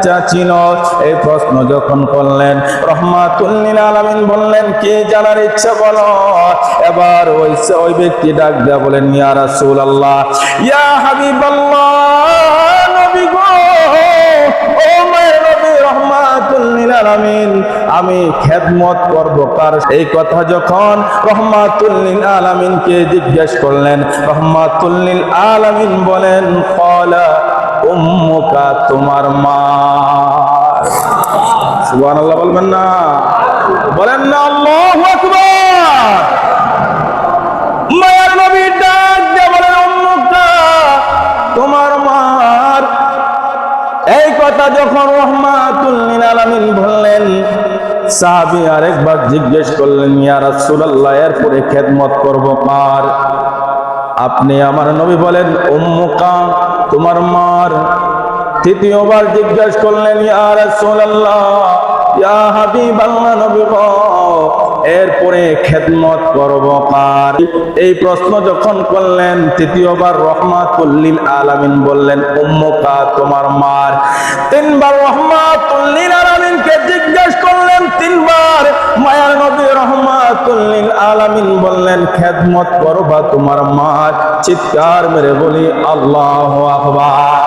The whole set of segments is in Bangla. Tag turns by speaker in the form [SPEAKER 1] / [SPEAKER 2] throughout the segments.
[SPEAKER 1] ইচ্ছা ছিল। এই প্রশ্ন যখন করলেন রহমাতুল্লিল আলামিন বললেন, কে জানার ইচ্ছা বলো? এবার ওই ওই ব্যক্তি ডাক দেয়া বলেন, ইয়া রাসুল আল্লাহ ইয়া হাবিবাল্লাহ, নবী গো, ও মায়ের নবী রহমাতুল্লিল আলামিন, আমি খেদমত করব। কার, এই কথা যখন রহমাতুল্লিল আলামিনকে জিজ্ঞেস করলেন রহমাতুল্লিল আলামিন বলেন কলা উম্মুকা তোমার মা। সুবহানাল্লাহ বলবেন না। বলেন না, আল্লাহু আকবার। মায়ের নবী ডাক দিয়ে বলেন, উম্মুকা তোমার মার। এই কথা যখন রহমাতুল্লিল আলামিন বললেন, সাহাবী আরেকবার জিজ্ঞেস করলেন, ইয়া রাসূলুল্লাহ, এরপরে খেদমত করব কার? আপনি আমার নবী বলেন উম্মুকা তোমার মার। তৃতীয়বার জিজ্ঞেস করলেন, ইয়া রাসূলুল্লাহ, ইয়া হাবিবাল্লাহ নবী এরপরে খেদমত করব কার? এই প্রশ্ন যখন করলেন, তৃতীয়বার রহমাতুল্লিল আলামিন বললেন উম্মুকা তোমার মার। তিনবার রহমাতুল্লিল আলামিনকে জিজ্ঞেস করলেন তিনবার, মায়ার নবী রহমাতুল্লিল আলামিন বললেন, খেদমত করবা তোমার মার চিৎকার মেরে বলি, আল্লাহু আকবার।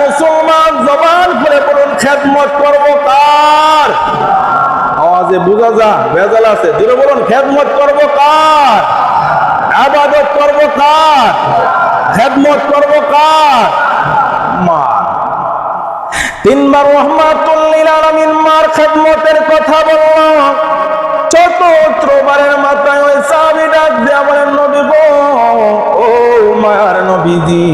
[SPEAKER 1] মুসলমান, জবান করে বলুন, খেদমত করব কার? আওয়াজে বোঝা যা ভেজাল আছে। দিলে বলুন, খেদমত করব কার? আবাদত করব কার? খেদমত করব কার? মা তিনবার রহমাতুল্লিল আলামিন মার খেদমতের কথা বলল চতুর্থবারের মাথায় ওই সাহাবী ডাক দেয়া বলেন, নবী গো, ও মায়ার নবীজি,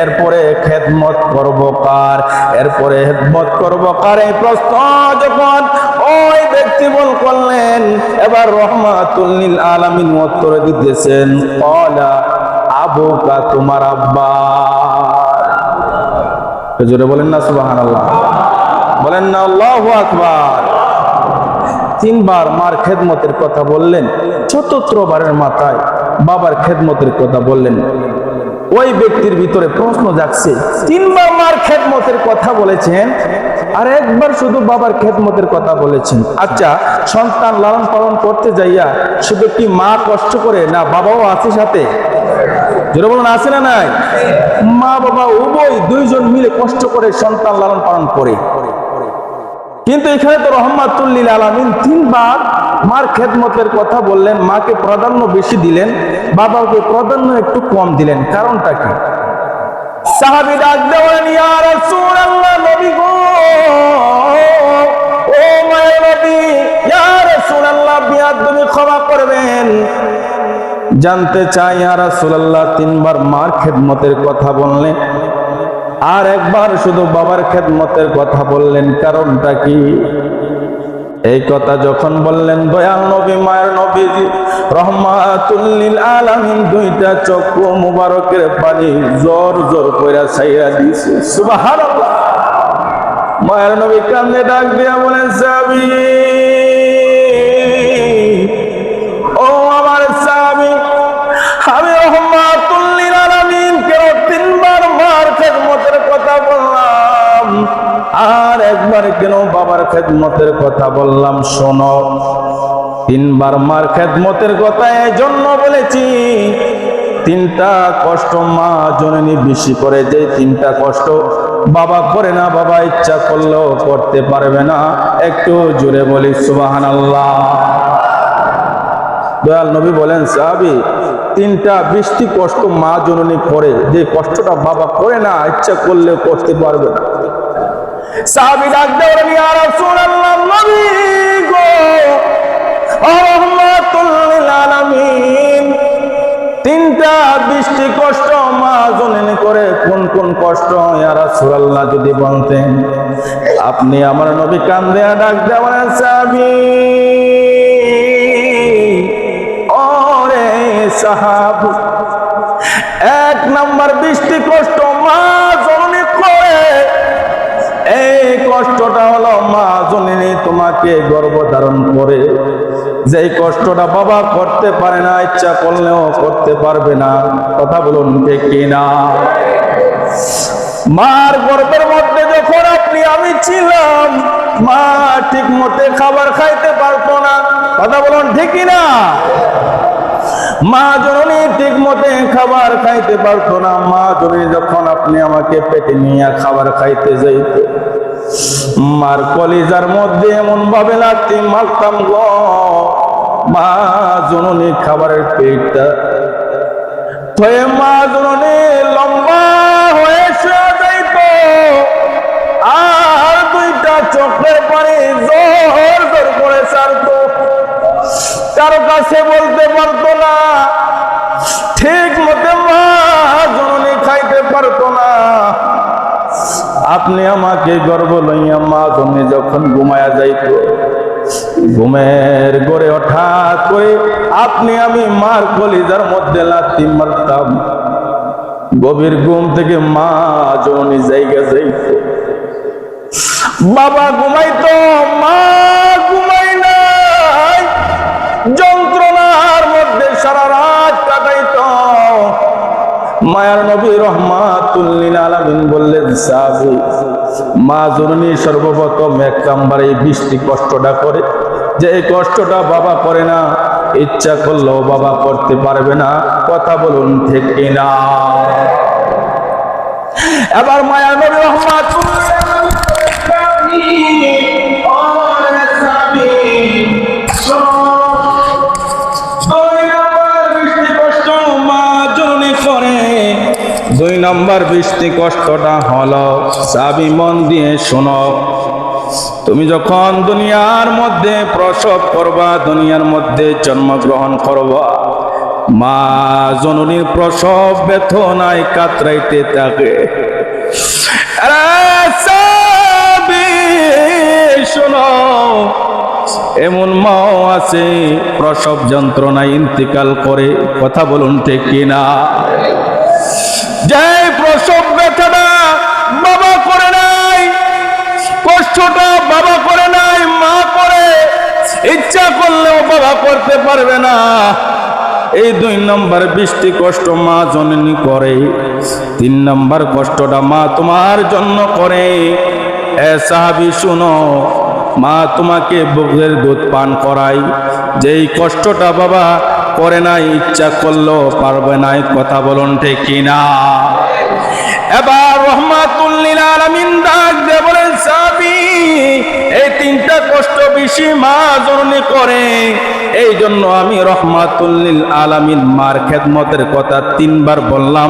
[SPEAKER 1] এরপরে খেদমত করব কার? এরপরে খেদমত করব কার? এই প্রশ্ন যখন ওই ব্যক্তি বল করলেন, এবার রহমাতুল্লিল আলামিন উত্তর দিতেছেন, কলা আবুকা, তোমার আব্বা। জোরে বলেন না সুবাহান আল্লাহ বলেন না, আল্লাহু আকবার। তিনবার মার খেদমতের কথা বললেন, চতুর্থবারের মাথায় বাবার খেদমতের কথা বললেন। ওই ব্যক্তির ভিতরে প্রশ্ন জাগছে, তিনবার মার খেদমতের কথা বলেছেন, আর একবার শুধু বাবার খেদমতের কথা বলেছেন। আচ্ছা সন্তান লালন পালন করতে যাইয়া শুধু কি মা কষ্ট করে না বাবাও আছে সাথে? যেটা আছে না নাই? মা, বাবা, উভয় দুইজন মিলে কষ্ট করে সন্তান লালন পালন করে। কিন্তু এখানে তো রহমাতুল্লিল আলামিন তিনবার মার খেদমতের কথা বললেন, মাকে প্রাধান্য বেশি দিলেন, বাবাকে প্রাধান্য একটু কম দিলেন। কারণটা কি? সাহাবী ডাক দেওয়ান, ইয়া রাসূলুল্লাহ, নবী গো! ও মায়ের নবী, ইয়া রাসূলুল্লাহ, বিয়াদ তুমি ক্ষমা করবেন। জানতে চাই, ইয়া রাসূলুল্লাহ, তিনবার মার খেদমতের কথা বললেন। আর একবার শুধু বাবার খেদমতের কথা বললেন, কারণটা কি? এই কথা যখন বললেন, দয়াল নবী, মায়ের নবীজি, রহমাতুল্লিল আলামিন, দুইটা চক্ষু মুবারকের পানি জোর জোর কইরা ছাইরা দিয়েছে। সুবহানাল্লাহ। মায়ের নবী কান্দে ডাক দিয়া বলেন সাবি একবার কেন বাবার খেদমতের কথা বললাম, শোনো। তিনবার মার খেদমতের কথা এই জন্য বলেছি। তিনটা কষ্ট মা জননী বেশি করে যে তিনটা কষ্ট বাবা করে না, বাবা ইচ্ছা করলেও করতে পারবে না। একটু জোরে বলি সুবাহান আল্লাহ দয়াল নবী বলেন, সাহাবি, তিনটা বৃষ্টি কষ্ট মা জননী করে, যে কষ্টটা বাবা করে না, ইচ্ছা করলেও করতে পারবে না। সাহাবি ডাক দেওয়ার ইয়া রাসূলুল্লাহ, নবী তিনটা বৃষ্টি কষ্ট মা জননী করে, কোন কোন কষ্ট? ইয়া যদি বলতেন। আপনি আমার নবী কান্দে ডাক দেওয়ার সাহাবী, ওরে সাহাব, এক নাম্বার বৃষ্টি কষ্ট মা এই কষ্টটা হলো মা জননী তোমাকে গর্ব ধারণ করে। যেই কষ্টটা বাবা করতে পারে না, ইচ্ছা করলেও করতে পারবে না। কথা বলুন কি না মার গর্ভের মধ্যে যখন আপনি, আমি ছিলাম, মা ঠিক মতে খাবার খাইতে পারতো না। কথা বলুন ঠিকই না মা জননী ঠিক মতে খাবার খাইতে পারতো না। মা জননী যখন আপনি আমাকে পেটে নিয়ে খাবার খাইতে যাইত, মার কলিজার মধ্যে এমন ভাবে লাগতে মারতাম গ। মা জননী খাবারের পেটটা হয়ে মা জননী লম্বা হয়ে যাইত। আর দুইটা চোখের পানি জোর জোর করে ছাড়তো। কারও কাছে বলতে পারতো না। ঠিক মতে মা খাইতে পারতো না। আপনি আমাকে গর্ব লইয়া মা জননী যখন ঘুমায়া যাইত, ঘুমের গড়ে হঠাৎ করে আপনি আমি মার কলিজার মধ্যে লাথি মারতাম। গভীর ঘুম থেকে মা জননী জায়গা যাইত। বাবা ঘুমাইতো, মা মায়ার নবী রহমাতুল্লিন আলামিন বললেন, সাহাবী, মা জননী সর্বপ্রথম এক কাম্বার এই বৃষ্টি কষ্টটা করে। যে এই কষ্টটা বাবা করে না, ইচ্ছা করলেও বাবা করতে পারবে না। কথা বলুন ঠিক না এবার মায়া নবী রহমাতুল্লিল দুই নম্বর বৃষ্টি কষ্টটা হলো, চাবি মন দিয়ে শোনো। তুমি যখন দুনিয়ার মধ্যে প্রসব করবা, দুনিয়ার মধ্যে জন্মগ্রহণ করবা, মা জননীর প্রসব বেথনায় কাতরাইতে থাকে। এমন মাও আছে, প্রসব যন্ত্রণায় ইন্তিকাল করে, কথা বলুন ঠিক কিনা? প্রসব ব্যথাটা বাবা করে নাই, কষ্টটা বাবা করে নাই, মা করে। ইচ্ছা করলেও বাবা করতে পারবে না। এই দুই নম্বর বৃষ্টি কষ্ট মা জননী করে। তিন নম্বর কষ্টটা মা তোমার জন্য করে। এ সাহাবি, শুনো, মা তোমাকে বুকের দুধ পান করাই যেই কষ্টটা বাবা করে নাই, ইচ্ছা করলেও পারবে নাই, কথা বলুন ঠিক কিনা? এবার রহমাতুল্লিল আলামিন ডাক দিয়ে বলেন, সাবি, এই তিনটা কষ্ট বেশি মা জননী করে। এই জন্য আমি রহমাতুল্লিল আলামিন মার খেদমতের কথা তিনবার বললাম।